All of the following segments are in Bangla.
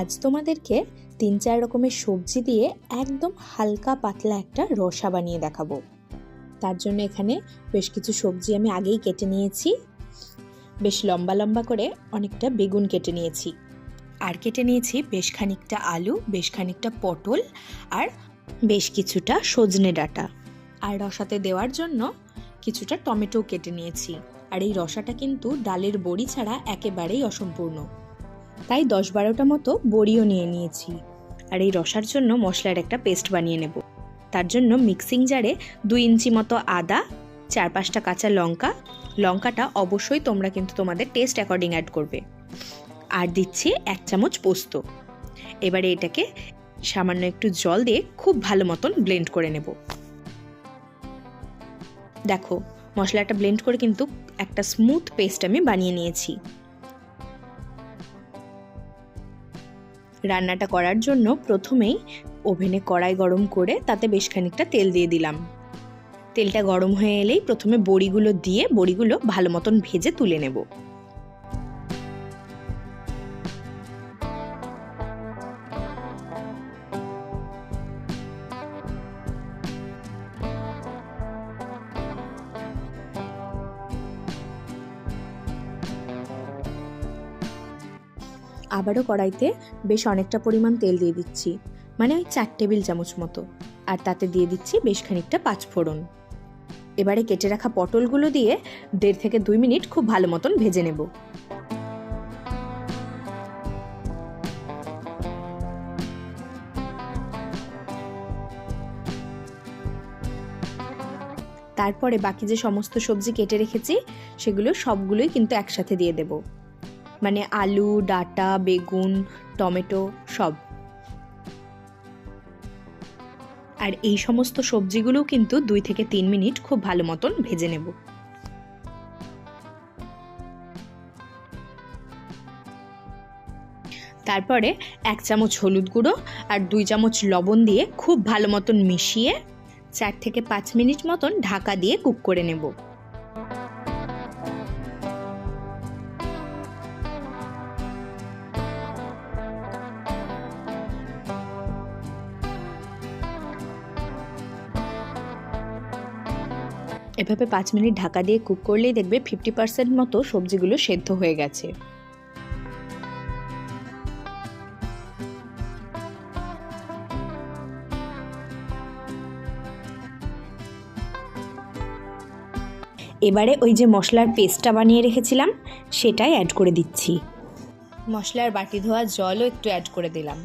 আজ তোমাদেরকে তিন চার রকমের সবজি দিয়ে একদম হালকা পাতলা একটা রসা বানিয়ে দেখাবো। তার জন্য এখানে বেশ কিছু সবজি আমি আগেই কেটে নিয়েছি। বেশ লম্বা লম্বা করে অনেকটা বেগুন কেটে নিয়েছি। আর কেটে নিয়েছি বেশ খানিকটা আলু, বেশ খানিকটা পটল আর বেশ কিছুটা সজনে ডাঁটা। আর রসাতে দেওয়ার জন্য কিছুটা টমেটো কেটে নিয়েছি। আর এই রসাটা কিন্তু ডালের বড়ি ছাড়া একেবারেই অসম্পূর্ণ। তাই দশ বারোটা মতো বড়িও নিয়ে নিয়েছি। আর এই রসার জন্য মশলার একটা পেস্ট বানিয়ে নেব। তার জন্য মিক্সিং জারে দুই ইঞ্চি মতো আদা, চার পাঁচটা কাঁচা লঙ্কা। লঙ্কাটা অবশ্যই তোমরা কিন্তু তোমাদের টেস্ট অ্যাকর্ডিং অ্যাড করবে। আর দিচ্ছি এক চামচ পোস্ত। এবারে এটাকে সামান্য একটু জল দিয়ে খুব ভালো মতন ব্লেন্ড করে নেব। দেখো, মশলাটা ব্লেন্ড করে কিন্তু একটা স্মুথ পেস্ট আমি বানিয়ে নিয়েছি। রান্নাটা করার জন্য প্রথমেই ওভেনে কড়াই গরম করে তাতে বেশ খানিকটা তেল দিয়ে দিলাম। তেলটা গরম হয়ে এলেই প্রথমে বড়িগুলো দিয়ে বড়িগুলো ভালো মতন ভেজে তুলে নেব। আবারও কড়াইতে বেশ অনেকটা পরিমাণ তেল দিয়ে দিচ্ছি মানে ওই চার টেবিল চামচ মতো। আর তাতে দিয়ে দিচ্ছি বেশ খানিকটা পাঁচফোড়ন এবারে কেটে রাখা পটলগুলো দিয়ে দেড় থেকে দুই মিনিট খুব ভালো মতন ভেজে নেব। তারপরে বাকি যে সমস্ত সবজি কেটে রেখেছি, সেগুলো সবগুলোই কিন্তু একসাথে দিয়ে দেব। মানে আলু, ডাটা, বেগুন, টমেটো সব। আর এই সমস্ত সবজিগুলোও কিন্তু দুই থেকে তিন মিনিট খুব ভালো মতন ভেজে নেব। তারপরে এক চামচ হলুদ গুঁড়ো আর দুই চামচ লবণ দিয়ে খুব ভালো মতন মিশিয়ে চার থেকে পাঁচ মিনিট মতন ঢাকা দিয়ে কুক করে নেব। এভাবে পাঁচ মিনিট ঢাকা দিয়ে কুক করলেই দেখবে ফিফটি পার্সেন্ট মতো সবজিগুলো সেদ্ধ হয়ে গেছে। এবারে ওই যে মশলার পেস্টটা বানিয়ে রেখেছিলাম, সেটাই অ্যাড করে দিচ্ছি। মশলার বাটি ধোয়া জলও একটু অ্যাড করে দিলাম।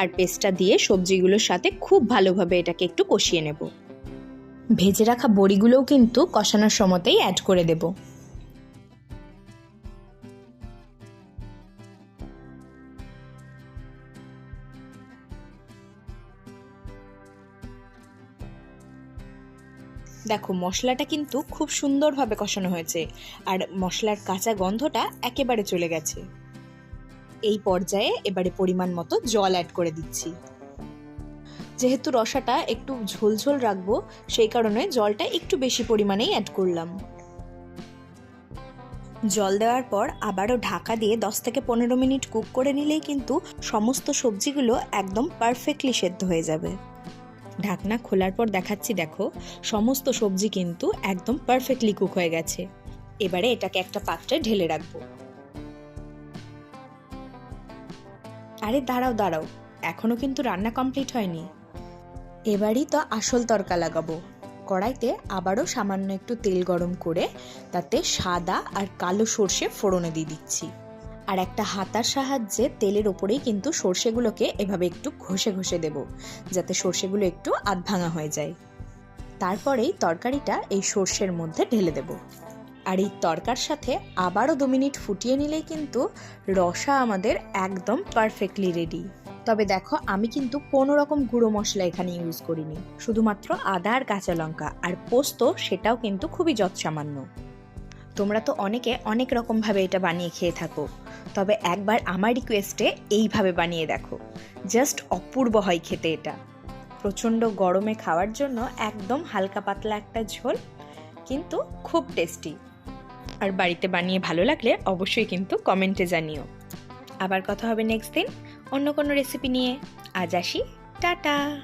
আর পেস্টটা দিয়ে সবজিগুলোর সাথে খুব ভালোভাবে এটাকে একটু কষিয়ে নেব। ভেজে রাখা বড়িগুলোও কিন্তু কষানোর সময়তেই অ্যাড করে দেব। দেখো, মশলাটা কিন্তু খুব সুন্দরভাবে কষানো হয়েছে আর মশলার কাঁচা গন্ধটা একেবারে চলে গেছে। এই পর্যায়ে এবারে পরিমাণ মতো জল অ্যাড করে দিচ্ছি। যেহেতু রসাটা একটু ঝোলঝোল রাখব, সেই কারণে জলটা একটু বেশি পরিমাণেই অ্যাড করলাম। জল দেওয়ার পর আবারও ঢাকা দিয়ে দশ থেকে পনেরো মিনিট কুক করে নিলেই কিন্তু সমস্ত সবজিগুলো একদম পারফেক্টলি সেদ্ধ হয়ে যাবে। ঢাকনা খোলার পর দেখাচ্ছি, দেখো, সমস্ত সবজি কিন্তু একদম পারফেক্টলি কুক হয়ে গেছে। এবারে এটাকে একটা পাত্রে ঢেলে রাখব। আরে দাঁড়াও দাঁড়াও, এখনও কিন্তু রান্না কমপ্লিট হয়নি। এবারই তো আসল তরকা লাগাবো। কড়াইতে আবারও সামান্য একটু তেল গরম করে তাতে সাদা আর কালো সর্ষে ফোড়নে দিয়ে দিচ্ছি। আর একটা হাতার সাহায্যে তেলের ওপরেই কিন্তু সর্ষেগুলোকে এভাবে একটু ঘষে ঘষে দেব, যাতে সর্ষেগুলো একটু আধ ভাঙা হয়ে যায়। তারপরেই তরকারিটা এই সর্ষের মধ্যে ঢেলে দেব। আর এই তরকার সাথে আবারও দু মিনিট ফুটিয়ে নিলেই কিন্তু রসা আমাদের একদম পারফেক্টলি রেডি তবে দেখো, আমি কিন্তু কোনো রকম গুঁড়ো মশলা এখানে ইউজ করিনি। শুধুমাত্র আদা আর কাঁচা লঙ্কা। আর পোস্ত, সেটাও কিন্তু খুবই যৎসামান্য। তোমরা তো অনেকে অনেক রকমভাবে এটা বানিয়ে খেয়ে থাকো। তবে একবার আমার রিকোয়েস্টে এইভাবে বানিয়ে দেখো। জাস্ট অপূর্ব হয় খেতে এটা। প্রচণ্ড গরমে খাওয়ার জন্য একদম হালকা পাতলা একটা ঝোল, কিন্তু খুব টেস্টি আর বাড়িতে বানিয়ে ভালো লাগলে অবশ্যই কিন্তু কমেন্টে জানিও। আবার কথা হবে নেক্সট দিন। অন্য কোনো রেসিপি নিয়ে। আজ আসি। টাটা।